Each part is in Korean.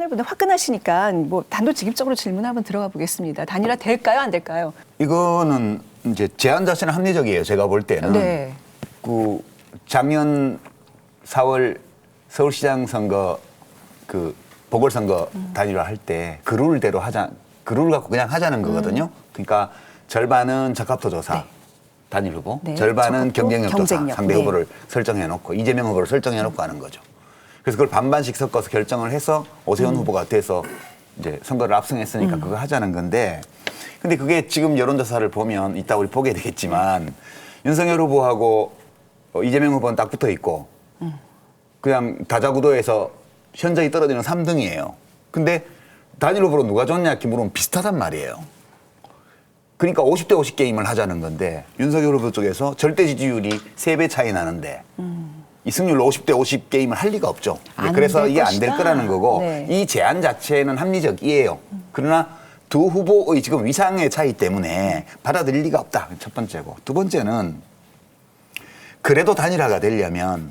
패널분들 화끈하시니까 뭐 단도직입적으로 질문 한번 들어가 보겠습니다. 단일화 될까요, 안 될까요? 이거는 이제 제안 자체는 합리적이에요. 제가 볼 때는. 네. 그 작년 4월 서울시장 선거 그 보궐선거 단일화 할 때 그 룰대로 하자 그 룰 갖고 그냥 하자는 거거든요. 그러니까 절반은 적합도 조사 네. 단일 후보, 네, 절반은 적합도, 경쟁력, 조사 경쟁력. 상대 네. 후보를 설정해 놓고 이재명 후보를 설정해 놓고 하는 거죠. 그래서 그걸 반반씩 섞어서 결정을 해서 오세훈 후보가 돼서 이제 선거를 압승했으니까 그거 하자는 건데 근데 그게 지금 여론조사를 보면 이따 우리 보게 되겠지만 윤석열 후보하고 어, 이재명 후보는 딱 붙어 있고 그냥 다자구도에서 현저히 떨어지는 3등이에요. 근데 단일 후보로 누가 좋냐 이렇게 물으면 비슷하단 말이에요. 그러니까 50대 50 게임을 하자는 건데 윤석열 후보 쪽에서 절대 지지율이 3배 차이 나는데 이 승률로 50대 50 게임을 할 리가 없죠. 안 그래서 될 이게 안 될 것이다. 거라는 거고 네. 이 제안 자체는 합리적이에요. 그러나 두 후보의 지금 위상의 차이 때문에 받아들일 리가 없다. 첫 번째고. 두 번째는 그래도 단일화가 되려면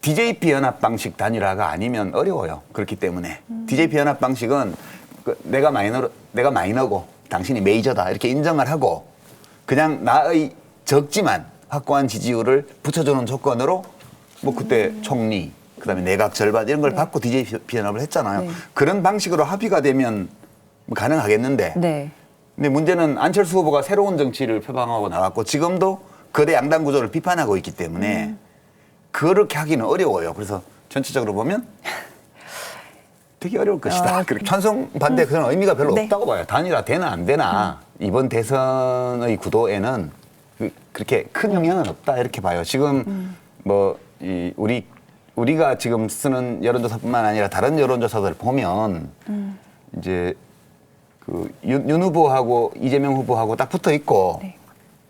DJP 연합 방식 단일화가 아니면 어려워요. 그렇기 때문에 DJP 연합 방식은 그 내가 마이너 내가 마이너고 당신이 메이저다 이렇게 인정을 하고 그냥 나의 적지만 확고한 지지율을 붙여주는 조건으로 뭐 그때 총리 그다음에 내각 절반 이런 걸 받고 DJP 연합을 했잖아요. 네. 그런 방식으로 합의가 되면 뭐 가능하겠는데 네. 근데 문제는 안철수 후보가 새로운 정치를 표방하고 나왔고 지금도 거대 양당 구조를 비판하고 있기 때문에 그렇게 하기는 어려워요. 그래서 전체적으로 보면 되게 어려울 것이다. 아, 그리고 찬성 반대 그런 의미가 별로 네. 없다고 봐요. 단일화 되나 안 되나 이번 대선의 구도에는 그, 그렇게 큰 영향은 없다 이렇게 봐요. 지금 뭐 이 우리 우리가 지금 쓰는 여론조사뿐만 아니라 다른 여론조사들 보면 이제 그 윤, 윤 후보하고 이재명 후보하고 딱 붙어 있고 네.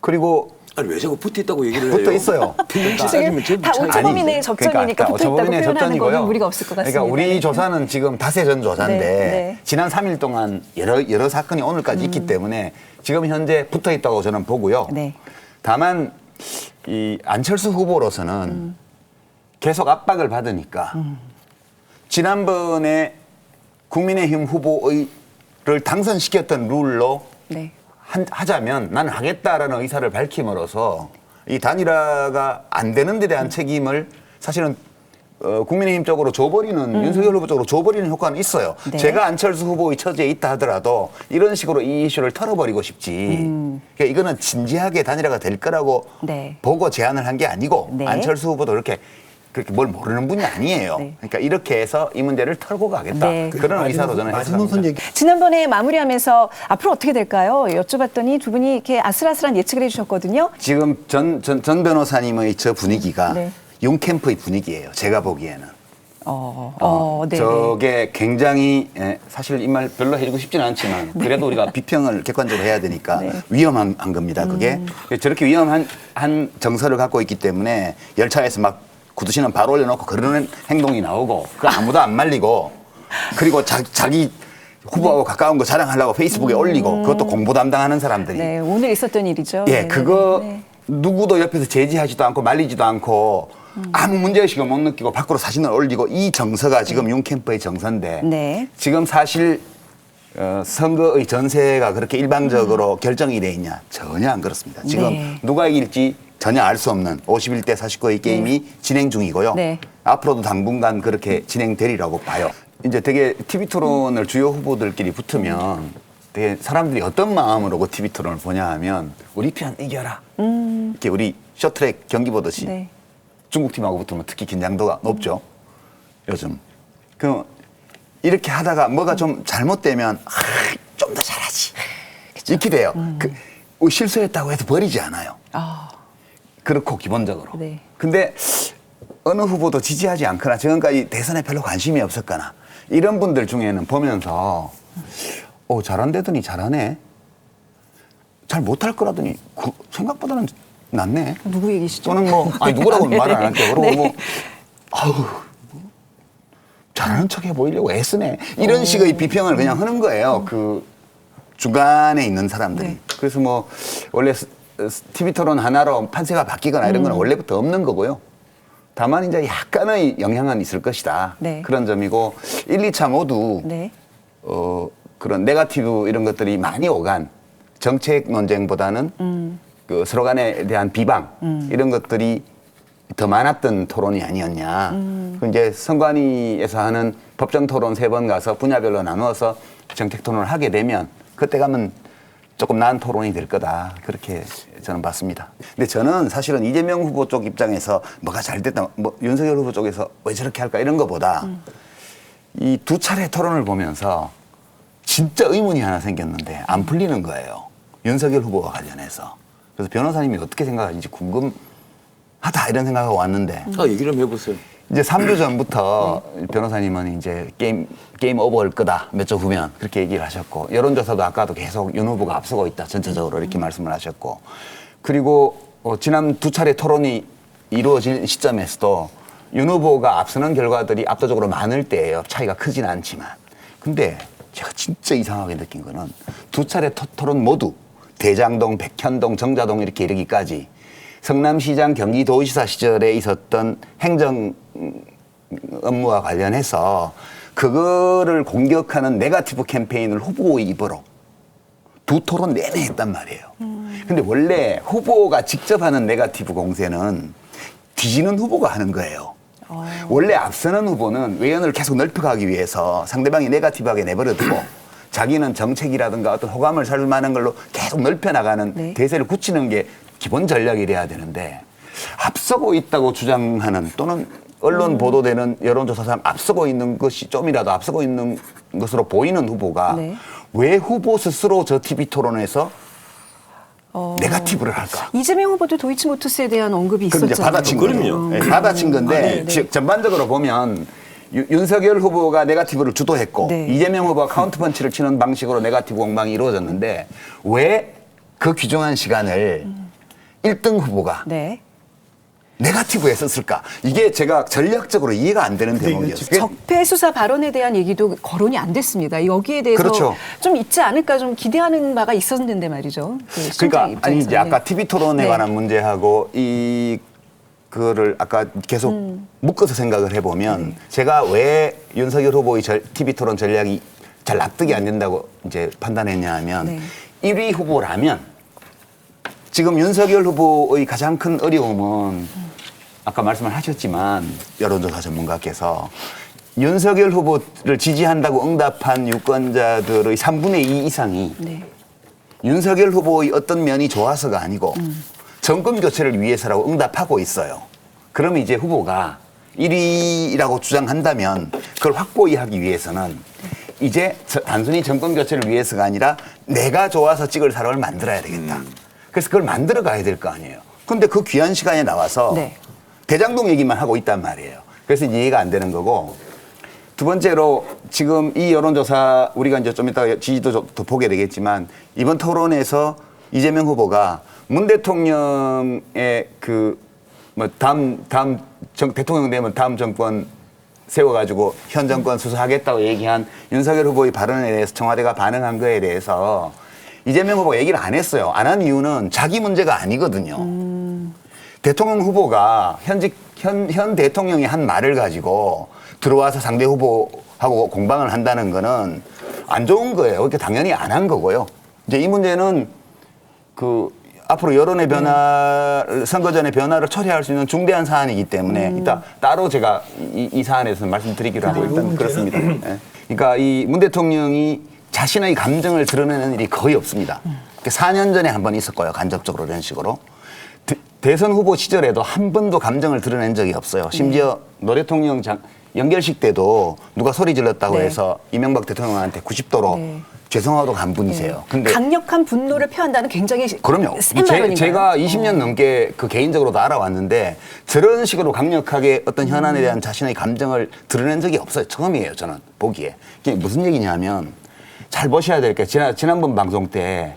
그리고 아니 왜 자꾸 붙어 있다고 얘기를 해요? 붙어 있어요. 그러니까 지금 지금 다 차이- 오차범위 내 아니지. 접전이니까 붙어 있다고 표현하는 접전이고요. 거는 무리가 없을 것 같습니다. 그러니까 우리 네. 조사는 지금 다세전 조사인데 네, 네. 지난 3일 동안 여러 여러 사건이 오늘까지 있기 때문에 지금 현재 붙어 있다고 저는 보고요. 음. 네. 다만 이 안철수 후보로서는 음. 계속 압박을 받으니까 지난번에 국민의힘 후보를 당선시켰던 룰로 네. 한- 하자면 나는 하겠다라는 의사를 밝힘으로써 이 단일화가 안 되는 데 대한 책임을 사실은 어, 국민의힘 쪽으로 줘버리는 윤석열 후보 쪽으로 줘버리는 효과는 있어요. 음. 네. 제가 안철수 후보의 처지에 있다 하더라도 이런 식으로 이 이슈를 털어버리고 싶지. 그러니까 이거는 진지하게 단일화가 될 거라고 음. 네. 보고 제안을 한 게 아니고 네. 안철수 후보도 그렇게 그렇게 뭘 모르는 분이 아니에요. 네. 그러니까 이렇게 해서 이 문제를 털고 가겠다. 네. 그런 의사로 저는 해석합니다. 얘기 지난번에 마무리하면서 앞으로 어떻게 될까요? 여쭤봤더니 두 분이 이렇게 아슬아슬한 예측을 해주셨거든요. 지금 전, 전, 전 변호사님의 저 분위기가 네. 용캠프의 분위기예요. 제가 보기에는. 어, 어, 어, 네. 저게 굉장히 예, 사실 이 말 별로 해주고 싶지는 않지만 그래도 우리가 비평을 객관적으로 해야 되니까 네. 위험한 한 겁니다. 그게 저렇게 위험한 한 정서를 갖고 있기 때문에 열차에서 막 구두 신은 바로 올려놓고 그러는 행동이 나오고 그 아무도 안 말리고 그리고 자, 자기 후보하고 가까운 거 자랑하려고 페이스북에 올리고 그것도 공보 담당하는 사람들이 네, 오늘 있었던 일이죠. 예, 네, 그거 네. 누구도 옆에서 제지하지도 않고 말리지도 않고 아무 문제의식을 못 느끼고 밖으로 사진을 올리고 이 정서가 지금 윤캠프의 정서인데 네. 지금 사실 어, 선거의 전세가 그렇게 일방적으로 결정이 돼 있냐 전혀 안 그렇습니다. 지금 음. 네. 누가 이길지 전혀 알 수 없는 51대 49의 게임이 진행 중이고요. 네. 앞으로도 당분간 그렇게 진행되리라고 봐요. 이제 되게 TV 토론을 주요 후보들끼리 붙으면 되게 사람들이 어떤 마음으로 그 TV 토론을 보냐 하면 우리 편 이겨라. 이렇게 우리 쇼트랙 경기 보듯이 음. 네. 중국 팀하고 붙으면 특히 긴장도가 높죠. 요즘. 그 이렇게 하다가 뭐가 좀 잘못되면 아, 좀 더 잘하지. 이렇게 돼요. 그, 어, 실수했다고 해서 버리지 않아요. 아, 그렇고 기본적으로. 네. 근데 어느 후보도 지지하지 않거나 지금까지 대선에 별로 관심이 없었거나 이런 분들 중에는 보면서 어 잘한다더니 잘하네. 잘 못할 거라더니 그 생각보다는 낫네. 누구 얘기시죠? 또는 뭐 아니 누구라고는 네, 말을 안 네. 할게요. 그리고 네. 뭐 아우 뭐 잘하는 척해 보이려고 애쓰네. 이런 식의 비평을 그냥 하는 거예요. 그 중간에 있는 사람들이. 네. 그래서 뭐 원래 TV 토론 하나로 판세가 바뀌거나 이런 건 음. 원래부터 없는 거고요. 다만 이제 약간의 영향은 있을 것이다. 네. 그런 점이고 1, 2차 모두 네. 어, 그런 네가티브 이런 것들이 많이 오간 정책 논쟁보다는 음. 그 서로 간에 대한 비방 이런 것들이 더 많았던 토론이 아니었냐. 음. 그 이제 선관위에서 하는 법정 토론 세 번 가서 분야별로 나누어서 정책 토론을 하게 되면 그때 가면 조금 나은 토론이 될 거다. 그렇게 저는 봤습니다. 근데 저는 사실은 이재명 후보 쪽 입장에서 뭐가 잘 됐다, 뭐 윤석열 후보 쪽에서 왜 저렇게 할까 이런 것보다 이두 차례 토론을 보면서 진짜 의문이 하나 생겼는데 안 풀리는 거예요. 윤석열 후보와 관련해서. 그래서 변호사님이 어떻게 생각하는지 궁금하다 이런 생각하고 왔는데 아, 얘기 좀 해보세요. 이제 3주 전부터 변호사님은 이제 게임, 게임 오버일 거다. 몇 주 후면. 그렇게 얘기를 하셨고, 여론조사도 아까도 계속 윤 후보가 앞서고 있다. 전체적으로 이렇게 말씀을 하셨고. 그리고 어, 지난 두 차례 토론이 이루어진 시점에서도 윤 후보가 앞서는 결과들이 압도적으로 많을 때예요. 차이가 크진 않지만. 근데 제가 진짜 이상하게 느낀 거는 두 차례 토, 토론 모두 대장동, 백현동, 정자동 이렇게 이르기까지 성남시장 경기도지사 시절에 있었던 행정 음, 업무와 관련해서 그거를 공격하는 네가티브 캠페인을 후보의 입으로 두 토론 내내 했단 말이에요. 근데 원래 후보가 직접 하는 네가티브 공세는 뒤지는 후보가 하는 거예요. 원래 앞서는 후보는 외연을 계속 넓혀가기 위해서 상대방이 네가티브하게 내버려두고 자기는 정책이라든가 어떤 호감을 살 만한 걸로 계속 넓혀나가는 네. 대세를 굳히는 게 기본 전략이 돼야 되는데 앞서고 있다고 주장하는 또는 언론 음. 보도되는 여론조사상 앞서고 있는 것이 좀이라도 앞서고 있는 것으로 보이는 후보가 네. 왜 후보 스스로 저 TV 토론에서 어. 네가티브를 할까? 이재명 후보도 도이치모터스에 대한 언급이 그럼 이제 있었잖아요. 받아친 그럼요. 거예요. 네, 받아친 건데 아, 네, 네. 즉 전반적으로 보면 유- 윤석열 후보가 네가티브를 주도했고 네. 이재명 후보가 카운트 펀치를 치는 방식으로 네가티브 공방이 이루어졌는데 왜 그 귀중한 시간을 일 1등 후보가 네. 네가티브에 썼을까? 이게 제가 전략적으로 이해가 안 되는 대목이었어요. 적폐 수사 발언에 대한 얘기도 거론이 안 됐습니다. 여기에 대해서 그렇죠. 좀 있지 않을까 좀 기대하는 바가 있었는데 말이죠. 그 그러니까 아니 이제. 아까 TV 토론에 네. 관한 문제하고 이 그거를 아까 계속 음. 묶어서 생각을 해보면 네. 제가 왜 윤석열 후보의 절, TV 토론 전략이 잘 납득이 안 된다고 이제 판단했냐 하면 네. 1위 후보라면 지금 윤석열 후보의 가장 큰 어려움은 아까 말씀을 하셨지만 여론조사 전문가께서 윤석열 후보를 지지한다고 응답한 유권자들의 3분의 2 이상이 네. 윤석열 후보의 어떤 면이 좋아서가 아니고 정권 교체를 위해서라고 응답하고 있어요. 그러면 이제 후보가 1위라고 주장한다면 그걸 확고히 하기 위해서는 이제 저- 단순히 정권 교체를 위해서가 아니라 내가 좋아서 찍을 사람을 만들어야 되겠다. 그래서 그걸 만들어 가야 될 거 아니에요. 근데 그 귀한 시간에 나와서 네. 대장동 얘기만 하고 있단 말이에요. 그래서 이해가 안 되는 거고 두 번째로 지금 이 여론조사 우리가 이제 좀 이따 지지도 좀더 보게 되겠지만 이번 토론에서 이재명 후보가 문 대통령의 그 뭐 다음 다음 정, 대통령 되면 다음 정권 세워가지고 현 정권 수사하겠다고 얘기한 윤석열 후보의 발언에 대해서 청와대가 반응한 거에 대해서 이재명 후보가 얘기를 안 했어요. 안 한 이유는 자기 문제가 아니거든요. 대통령 후보가 현직 현, 현 대통령이 한 말을 가지고 들어와서 상대 후보하고 공방을 한다는 거는 안 좋은 거예요. 그러니까 당연히 안 한 거고요. 이제 이 문제는 그 앞으로 여론의 변화를 선거전의 변화를 처리할 수 있는 중대한 사안이기 때문에 이따 따로 제가 이, 이 사안에서 말씀드리기로 하고 일단 그렇습니다. 예. 그러니까 이 문 대통령이 자신의 감정을 드러내는 일이 거의 없습니다. 그 4년 전에 한 번 있었고요. 간접적으로 이런 식으로. 대- 대선 후보 시절에도 한 번도 감정을 드러낸 적이 없어요. 심지어 노 대통령 장, 연결식 때도 누가 소리 질렀다고 네. 해서 이명박 대통령한테 90도로 네. 죄송하다고 간 분이세요. 근데 강력한 분노를 표한다는 굉장히 그럼요. 센 제, 발언인가요? 제가 20년 넘게 그 개인적으로도 알아왔는데 저런 식으로 강력하게 어떤 현안에 대한 자신의 감정을 드러낸 적이 없어요. 처음이에요. 저는 보기에. 이게 무슨 얘기냐면 잘 보셔야 될 게 지난, 지난번 방송 때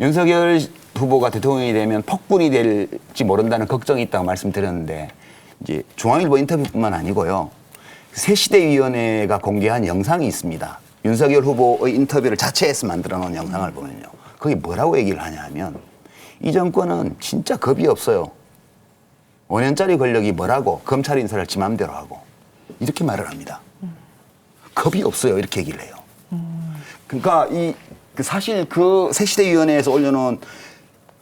윤석열 후보가 대통령이 되면 폭군이 될지 모른다는 걱정이 있다고 말씀드렸는데 이제 중앙일보 인터뷰뿐만 아니고요. 새시대위원회가 공개한 영상이 있습니다. 윤석열 후보의 인터뷰를 자체해서 만들어 놓은 영상을 보면요. 거기 뭐라고 얘기를 하냐 하면 이 정권은 진짜 겁이 없어요. 5년짜리 권력이 뭐라고 검찰 인사를 지 맘대로 하고 이렇게 말을 합니다. 겁이 없어요. 이렇게 얘기를 해요. 그러니까 이그 사실 그 새시대위원회에서 올려놓은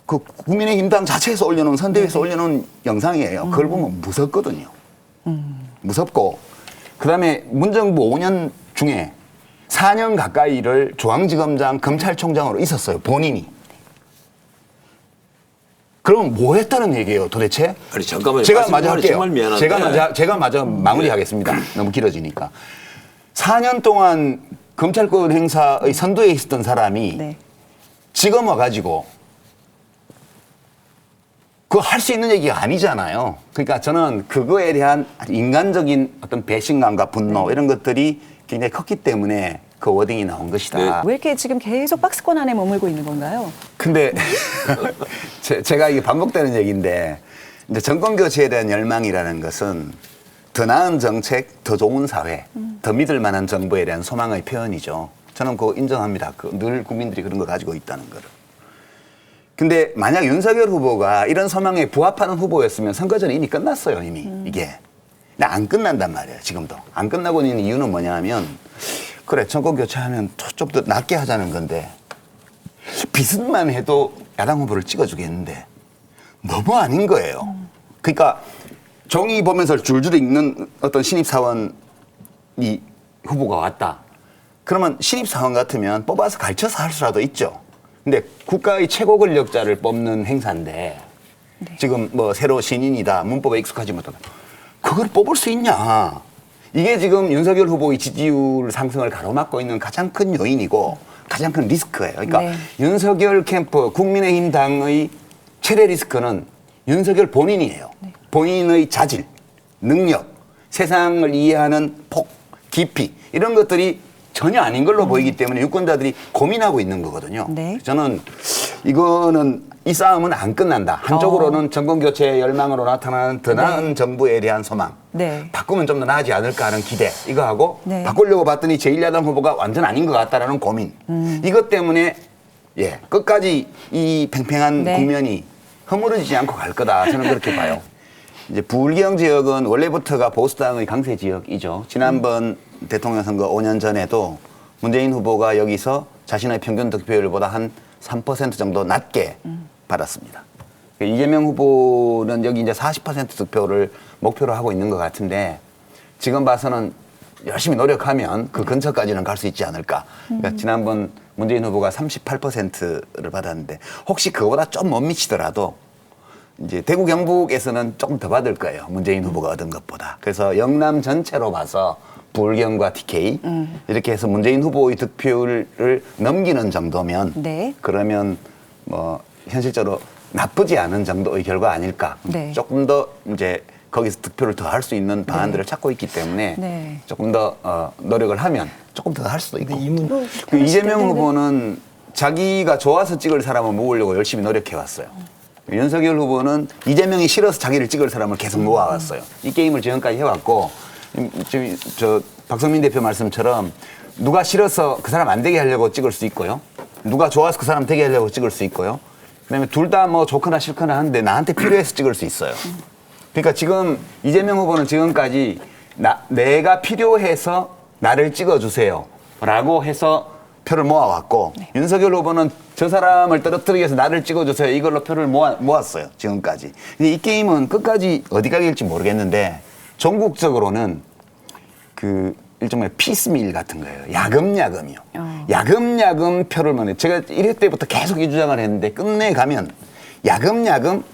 그 국민의힘당 자체에서 올려놓은 선대위에서 올려놓은 영상이에요. 그걸 보면 무섭거든요. 무섭고 그다음에 문정부 5년 중에 4년 가까이를 중앙지검장 검찰총장으로 있었어요. 본인이. 그럼 뭐 했다는 얘기예요, 도대체? 아니, 잠깐만요. 제가 마저 할게요. 정말 미안한데. 제가 마저 제가 마저 마무리하겠습니다. 너무 길어지니까. 4년 동안 검찰권 행사의 선두에 있었던 사람이 네. 지금 와가지고 그거 할 수 있는 얘기가 아니잖아요. 그러니까 저는 그거에 대한 인간적인 어떤 배신감과 분노 이런 것들이 굉장히 컸기 때문에 그 워딩이 나온 것이다. 왜 이렇게 지금 계속 박스권 안에 머물고 있는 건가요? 근데 제, 제가 이게 반복되는 얘기인데 이제 정권 교체에 대한 열망이라는 것은 더 나은 정책, 더 좋은 사회, 더 믿을 만한 정부에 대한 소망의 표현이죠. 저는 그거 인정합니다. 그 늘 국민들이 그런 걸 가지고 있다는 거를. 근데 만약 윤석열 후보가 이런 소망에 부합하는 후보였으면 선거전에 이미 끝났어요, 이미 이게. 근데 안 끝난단 말이에요, 지금도. 안 끝나고 있는 이유는 뭐냐 하면 그래, 정권 교체하면 좀더 낫게 하자는 건데 비슷만 해도 야당 후보를 찍어주겠는데 너무 아닌 거예요. 그러니까 종이 보면서 줄줄 읽는 어떤 신입사원이 후보가 왔다. 그러면 신입사원 같으면 뽑아서 가르쳐서 할 수라도 있죠. 근데 국가의 최고 권력자를 뽑는 행사인데 지금 뭐 새로 신인이다 문법에 익숙하지 못하다. 그걸 뽑을 수 있냐? 이게 지금 윤석열 후보의 지지율 상승을 가로막고 있는 가장 큰 요인이고 가장 큰 리스크예요. 그러니까 네. 윤석열 캠프 국민의힘 당의 최대 리스크는 윤석열 본인이에요. 본인의 자질, 능력, 세상을 이해하는 폭, 깊이 이런 것들이 전혀 아닌 걸로 보이기 때문에 유권자들이 고민하고 있는 거거든요. 네. 저는 이거는 이 싸움은 안 끝난다. 한쪽으로는 정권 교체 열망으로 나타나는 더 나은 정부에 대한 소망. 네. 바꾸면 좀 더 나아지 않을까 하는 기대. 이거 하고 네. 바꾸려고 봤더니 제1야당 후보가 완전 아닌 것 같다라는 고민. 음. 이것 때문에 예 끝까지 이 팽팽한 네. 국면이 허물어지지 않고 갈 거다. 저는 그렇게 봐요. 이제 부울경 지역은 원래부터가 보수당의 강세 지역이죠. 지난번 대통령 선거 5년 전에도 문재인 후보가 여기서 자신의 평균 득표율보다 한 3% 정도 낮게 받았습니다. 이재명 후보는 여기 이제 40% 득표를 목표로 하고 있는 것 같은데 지금 봐서는 열심히 노력하면 그 근처까지는 갈 수 있지 않을까. 그러니까 지난번 문재인 후보가 38%를 받았는데 혹시 그거보다 좀 못 미치더라도 이제 대구 경북에서는 조금 더 받을 거예요. 문재인 후보가 얻은 것보다. 그래서 영남 전체로 봐서 부울경과 TK 이렇게 해서 문재인 후보의 득표율을 넘기는 정도면 네. 그러면 뭐 현실적으로 나쁘지 않은 정도의 결과 아닐까. 네. 조금 더 이제 거기서 득표를 더 할 수 있는 방안들을 찾고 있기 때문에 네. 조금 더 어, 노력을 하면 조금 더 할 수도 있고. 뭐, 그 이재명 네네. 후보는 자기가 좋아서 찍을 사람을 모으려고 열심히 노력해 왔어요. 윤석열 후보는 이재명이 싫어서 자기를 찍을 사람을 계속 모아왔어요. 이 게임을 지금까지 해왔고 음, 지금 저 박성민 대표 말씀처럼 누가 싫어서 그 사람 안 되게 하려고 찍을 수 있고요. 누가 좋아서 그 사람 되게 하려고 찍을 수 있고요. 그다음에 둘 다 뭐 좋거나 싫거나 하는데 나한테 필요해서 찍을 수 있어요. 그러니까 지금 이재명 후보는 지금까지 나, 내가 필요해서 나를 찍어주세요.라고 해서 표를 모아왔고 윤석열 후보는 저 사람을 떨어뜨리기 위해서 나를 찍어주세요. 이걸로 표를 모아, 모았어요. 지금까지. 근데 이 게임은 끝까지 어디 가길지 모르겠는데 전국적으로는 그 일종의 피스밀 같은 거예요. 야금야금이요. 어. 야금야금 표를 모네. 제가 1회 때부터 계속 이 주장을 했는데 끝내 가면 야금야금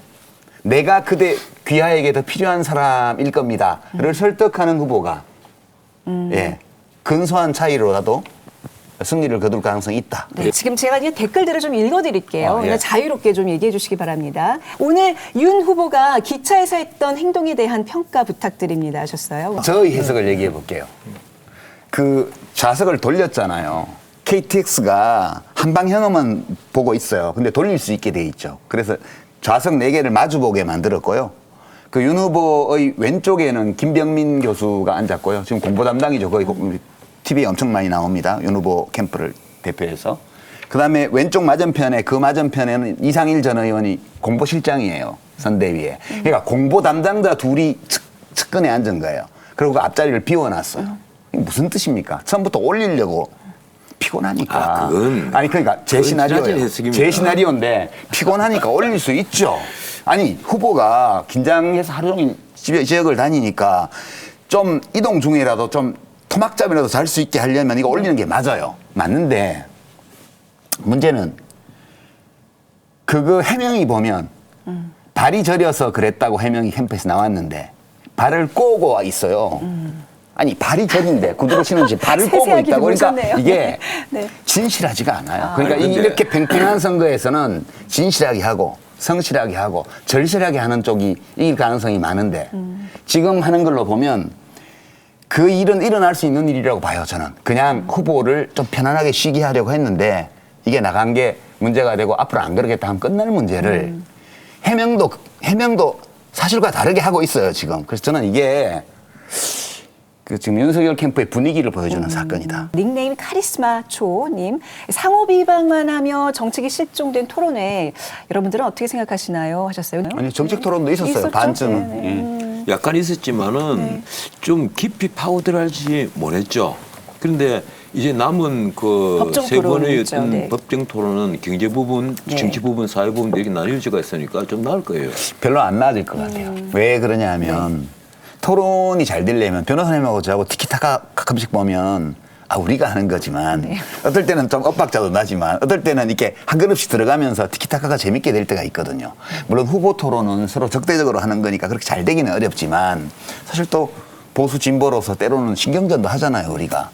내가 그대 귀하에게 더 필요한 사람일 겁니다.를 설득하는 후보가 예 근소한 차이로라도 승리를 거둘 가능성이 있다. 네, 지금 제가 이제 댓글들을 좀 읽어드릴게요. 아, 예. 자유롭게 좀 얘기해 주시기 바랍니다. 오늘 윤 후보가 기차에서 했던 행동에 대한 평가 부탁드립니다 하셨어요. 저의 해석을 얘기해 볼게요. 그 좌석을 돌렸잖아요. KTX가 한 방향으로만 보고 있어요. 근데 돌릴 수 있게 돼 있죠. 그래서 좌석 네 개를 마주 보게 만들었고요. 그 윤 후보의 왼쪽에는 김병민 교수가 앉았고요. 지금 공보 담당이죠. 거의 TV에 엄청 많이 나옵니다. 윤 후보 캠프를 대표해서. 그 다음에 왼쪽 맞은편에 그 맞은편에는 이상일 전 의원이 공보실장이에요. 선대위에. 그러니까 공보 담당자 둘이 측, 측근에 앉은 거예요. 그리고 그 앞자리를 비워놨어요. 이게 무슨 뜻입니까? 처음부터 올리려고 피곤하니까. 아, 그건- 아니 그러니까 제 그건 시나리오예요. 지나친 해석입니다. 제 시나리오인데 피곤하니까 올릴 수 있죠. 아니 후보가 긴장해서 하루 종일 집에 지역을 다니니까 좀 이동 중이라도 좀 토막잠이라도 잘 수 있게 하려면 이거 올리는 게 맞아요. 맞는데 문제는 그거 해명이 보면 발이 저려서 그랬다고 해명이 캠프에서 나왔는데 발을 꼬고 와 있어요. 아니 발이 저린데 구두를 신은지 발을 꼬고 있다고 그러니까. 이게 네. 진실하지가 않아요. 그러니까 근데- 이렇게 팽팽한 선거에서는 진실하게 하고 성실하게 하고 절실하게 하는 쪽이 이길 가능성이 많은데 지금 하는 걸로 보면 그 일은 일어날 수 있는 일이라고 봐요, 저는. 그냥 후보를 좀 편안하게 쉬게 하려고 했는데 이게 나간 게 문제가 되고 앞으로 안 그러겠다 하면 끝날 문제를 해명도, 해명도 사실과 다르게 하고 있어요, 지금. 그래서 저는 이게 그 지금 윤석열 캠프의 분위기를 보여주는 사건이다. 닉네임 카리스마 초님 상호 비방만 하며 정책이 실종된 토론회 여러분들은 어떻게 생각하시나요? 하셨어요. 아니, 정책 토론도 있었어요, 있었죠? 반쯤은. 네, 네. 예. 음. 약간 있었지만은 좀 깊이 파고들어야지 못했죠. 그런데 이제 남은 그 세 번의. 어떤 네. 법정 토론은 경제 부분, 네. 정치 부분, 사회 부분 이렇게 나뉘어지가 있으니까 좀 나을 거예요. 별로 안 나아질 것 같아요. 음. 왜 그러냐 하면 토론이 잘 되려면 변호사님하고 저하고 티키타카 가끔씩 보면 아 우리가 하는 거지만 네. 어떨 때는 좀 엇박자도 나지만 어떨 때는 이렇게 한 그릇씩 들어가면서 티키타카가 재밌게 될 때가 있거든요. 물론 후보 토론은 서로 적대적으로 하는 거니까 그렇게 잘 되기는 어렵지만 사실 또 보수 진보로서 때로는 신경전도 하잖아요 우리가.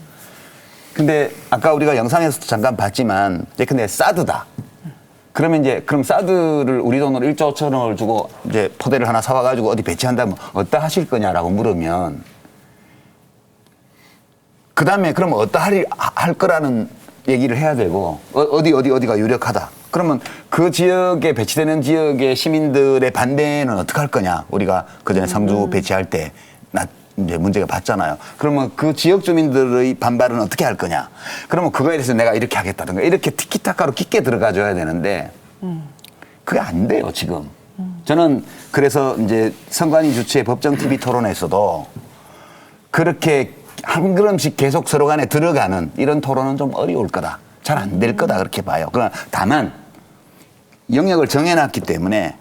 근데 아까 우리가 영상에서도 잠깐 봤지만 이제 근데 사드다. 그러면 이제 그럼 사드를 우리 돈으로 1조 5천억을 주고 이제 포대를 하나 사와가지고 어디 배치한다면 어디다 하실 거냐라고 물으면 그 다음에 그럼 어디다 할, 할 거라는 얘기를 해야 되고 어, 어디 어디 어디가 유력하다. 그러면 그 지역에 배치되는 지역의 시민들의 반대는 어떻게 할 거냐. 우리가 그 전에 상주 배치할 때 나, 이제 문제가 봤잖아요. 그러면 그 지역 주민들의 반발은 어떻게 할 거냐. 그러면 그거에 대해서 내가 이렇게 하겠다든가 이렇게 티키타카로 깊게 들어가 줘야 되는데 그게 안 돼요, 지금. 저는 그래서 이제 선관위 주최 법정 TV 토론에서도 그렇게 한 걸음씩 계속 서로 간에 들어가는 이런 토론은 좀 어려울 거다. 잘 안 될 거다. 그렇게 봐요. 그러나 다만 영역을 정해놨기 때문에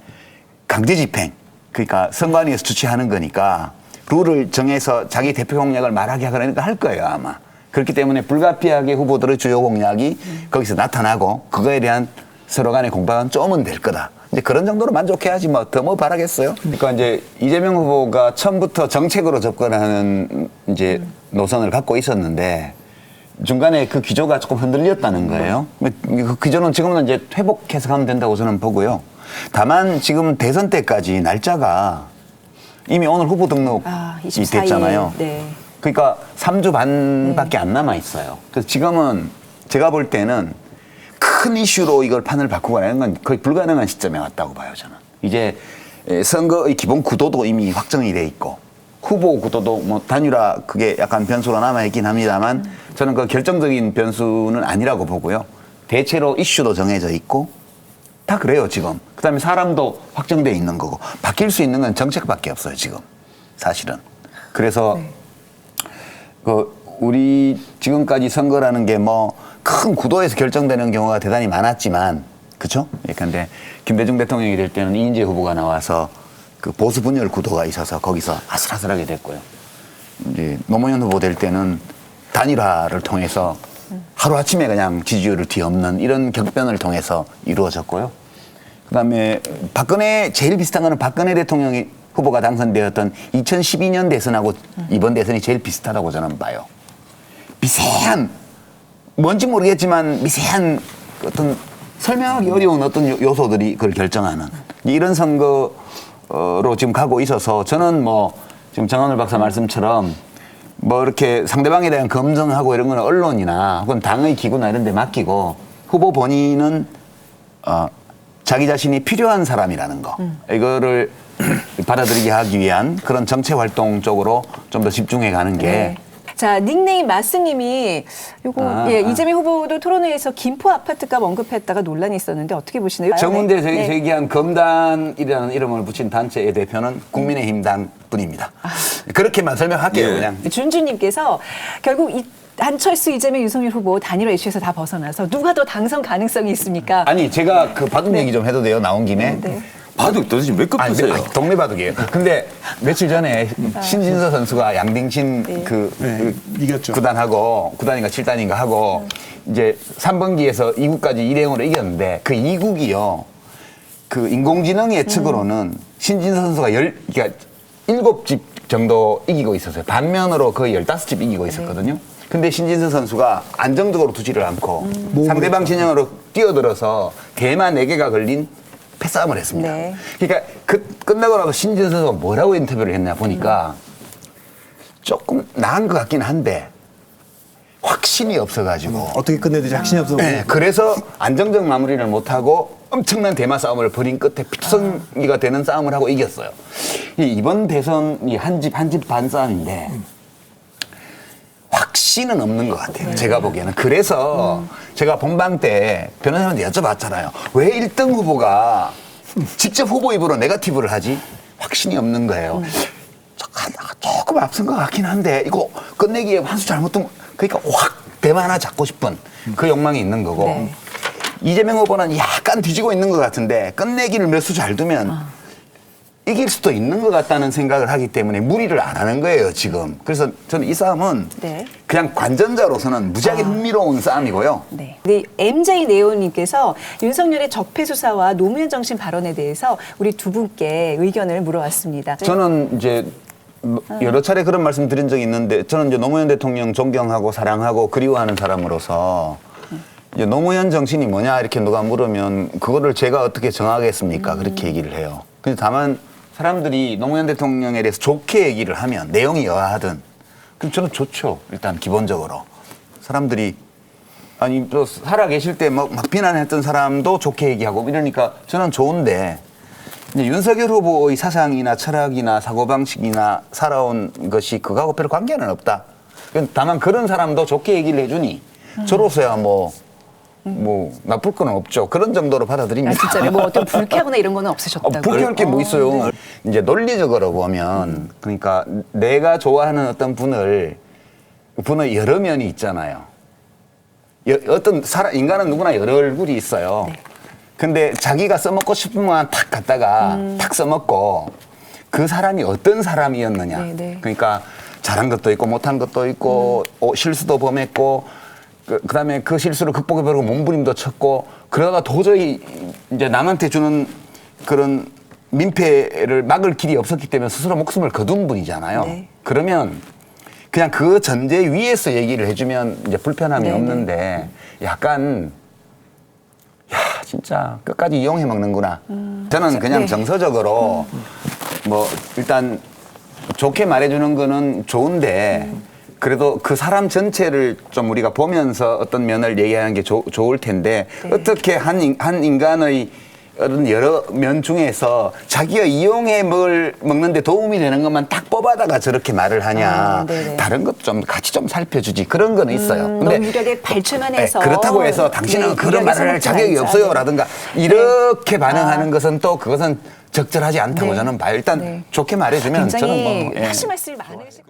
강제 집행. 그러니까 선관위에서 주최하는 거니까 룰을 정해서 자기 대표 공약을 말하게 하니까 할 거예요, 아마. 그렇기 때문에 불가피하게 후보들의 주요 공약이 거기서 나타나고 그거에 대한 서로 간의 공방은 좀은 될 거다. 이제 그런 정도로 만족해야지 뭐더뭐 바라겠어요. 그러니까 이제 이재명 후보가 처음부터 정책으로 접근하는 이제 노선을 갖고 있었는데 중간에 그 기조가 조금 흔들렸다는 거예요. 그 기조는 지금은 이제 회복해서 가면 된다고 저는 보고요. 다만 지금 대선 때까지 날짜가 이미 오늘 후보 등록이 아, 24일. 됐잖아요. 네. 그러니까 3주 반밖에 안 남아 있어요. 그래서 지금은 제가 볼 때는 큰 이슈로 이걸 판을 바꾸거나 이런 건 거의 불가능한 시점에 왔다고 봐요, 저는. 이제 에, 선거의 기본 구도도 이미 확정이 돼 있고 후보 구도도 뭐 단일화 그게 약간 변수로 남아 있긴 합니다만 저는 그 결정적인 변수는 아니라고 보고요. 대체로 이슈도 정해져 있고 다 그래요, 지금. 그 다음에 사람도 확정돼 있는 거고 바뀔 수 있는 건 정책밖에 없어요, 지금. 사실은. 그래서 그 우리 지금까지 선거라는 게 뭐 큰 구도에서 결정되는 경우가 대단히 많았지만 그렇죠? 근데 김대중 대통령이 될 때는 이인재 후보가 나와서 그 보수 분열 구도가 있어서 거기서 아슬아슬하게 됐고요. 이제 노무현 후보 될 때는 단일화를 통해서 하루 아침에 그냥 지지율을 뒤엎는 이런 격변을 통해서 이루어졌고요. 그다음에 박근혜 제일 비슷한 거는 박근혜 대통령이 후보가 당선되었던 2012년 대선하고 이번 대선이 제일 비슷하다고 저는 봐요. 미세한 뭔지 모르겠지만 미세한 어떤 설명하기 어려운 어떤 요- 요소들이 그걸 결정하는 이런 선거 로 지금 가고 있어서 저는 뭐 지금 정한울 박사 말씀처럼 뭐 이렇게 상대방에 대한 검증하고 이런 거는 언론이나 혹은 당의 기구나 이런 데 맡기고 후보 본인은 어, 자기 자신이 필요한 사람이라는 거 이거를 받아들이게 하기 위한 그런 정책 활동 쪽으로 좀 더 집중해 가는 게 네. 자, 닉네임 마스님이 요거 아, 예, 아. 이재명 후보도 토론회에서 김포 아파트값 언급했다가 논란이 있었는데 어떻게 보시나요? 저 문제 네. 제기, 네. 제기한 검단이라는 이름을 붙인 단체의 대표는 국민의힘당 분입니다. 그렇게만 설명할게요, 예. 그냥. 준주님께서 결국 이 안철수, 이재명, 윤석열 후보 단일화 이슈에서 다 벗어나서 누가 더 당선 가능성이 있습니까? 아니, 제가 그 바둑 얘기 좀 해도 돼요, 나온 김에? 네. 바둑 도대체 몇 급 아니, 푸세요? 아니, 동네 바둑이에요. 근데 며칠 전에 신진서 선수가 양딩신 그, 네, 그 이겼죠. 구단하고 구단인가 7단인가 하고 이제 3번기에서 2국까지 1대0으로 이겼는데 그 2국이요. 그 인공지능 예측으로는 신진서 선수가 열 그러니까 일곱 집 정도 이기고 있었어요. 반면으로 거의 15집 이기고 있었거든요. 근데 신진서 선수가 안정적으로 두지를 않고 상대방 진영으로 뛰어들어서 대만 4개가 걸린 패싸움을 했습니다. 네. 그러니까 그 끝나고 나서 신진 선수가 뭐라고 인터뷰를 했냐 보니까 조금 나은 것 같긴 한데 확신이 없어가지고 어떻게 끝내야 지 확신이 없어. 네, 그래서 안정적 마무리를 못하고 엄청난 대마 싸움을 벌인 끝에 픽성기가 되는 싸움을 하고 이겼어요. 이 이번 대선 이 한 집 한 집 반 싸움인데 확신은 없는 것 같아요. 제가 보기에는. 그래서 제가 본방 때 변호사님한테 여쭤봤잖아요. 왜 1등 후보가 직접 후보 입으로 네거티브를 하지? 확신이 없는 거예요. 조- 하다가 조금 앞선 것 같긴 한데 이거 끝내기에 한 수 잘못하면 그러니까 확 대만 하나 잡고 싶은 그 욕망이 있는 거고 네. 이재명 후보는 약간 뒤지고 있는 것 같은데 끝내기를 몇 수 잘 두면 이길 수도 있는 것 같다는 생각을 하기 때문에 무리를 안 하는 거예요 지금. 그래서 저는 이 싸움은 네. 그냥 관전자로서는 무지하게 흥미로운 싸움이고요. 네. 네, MJ 네오님께서 윤석열의 적폐 수사와 노무현 정신 발언에 대해서 우리 두 분께 의견을 물어왔습니다. 저는 이제 뭐 여러 차례 그런 말씀 드린 적이 있는데 저는 이제 노무현 대통령 존경하고 사랑하고 그리워하는 사람으로서 이제 노무현 정신이 뭐냐 이렇게 누가 물으면 그거를 제가 어떻게 정하겠습니까 그렇게 얘기를 해요. 근데 다만 사람들이 노무현 대통령에 대해서 좋게 얘기를 하면 내용이 여하든 그럼 저는 좋죠 일단 기본적으로 사람들이 아니 또 살아 계실 때 막 비난했던 사람도 좋게 얘기하고 이러니까 저는 좋은데 이제 윤석열 후보의 사상이나 철학이나 사고방식이나 살아온 것이 그거하고 별 관계는 없다. 다만 그런 사람도 좋게 얘기를 해주니 저로서야 뭐, 뭐, 나쁠 건 없죠. 그런 정도로 아, 받아들입니다. 진짜로 뭐 어떤 불쾌하거나 이런 거는 어, 없으셨다고요? 불쾌할 게 뭐 있어요. 네. 이제 논리적으로 보면, 그러니까 내가 좋아하는 어떤 분을, 분의 여러 면이 있잖아요. 여- 어떤 사람, 인간은 누구나 여러 얼굴이 있어요. 네. 근데 자기가 써먹고 싶으면 탁 갖다가 음. 탁 써먹고 그 사람이 어떤 사람이었느냐. 네, 네. 그러니까 잘한 것도 있고 못한 것도 있고 음. 어, 실수도 범했고 그, 그다음에 그 실수를 극복해보려고 몸부림도 쳤고 그러다가 도저히 이제 남한테 주는 그런 민폐를 막을 길이 없었기 때문에 스스로 목숨을 거둔 분이잖아요. 네. 그러면 그냥 그 전제 위에서 얘기를 해주면 이제 불편함이 네, 네. 없는데 약간 야 진짜 끝까지 이용해 먹는구나. 저는 그냥 네. 정서적으로 뭐 일단 좋게 말해주는 거는 좋은데 그래도 그 사람 전체를 좀 우리가 보면서 어떤 면을 얘기하는 게 좋- 좋을 텐데 네. 어떻게 한, 인, 한 인간의 어떤 여러 면 중에서 자기가 이용해 먹을, 먹는데 도움이 되는 것만 딱 뽑아다가 저렇게 말을 하냐. 아. 다른 것도 좀 같이 좀 살펴주지. 그런 거는 있어요. 음, 너무 유력에 발췌만 네, 해서 그렇다고 해서 당신은 네, 그런 말을 할 자격이 말자. 없어요. 네. 라든가 이렇게 반응하는 아. 것은 또 그것은 적절하지 않다고 네. 저는 봐요. 일단 네. 좋게 말해주면 저는 뭐 예. 하실 말씀이 많으시고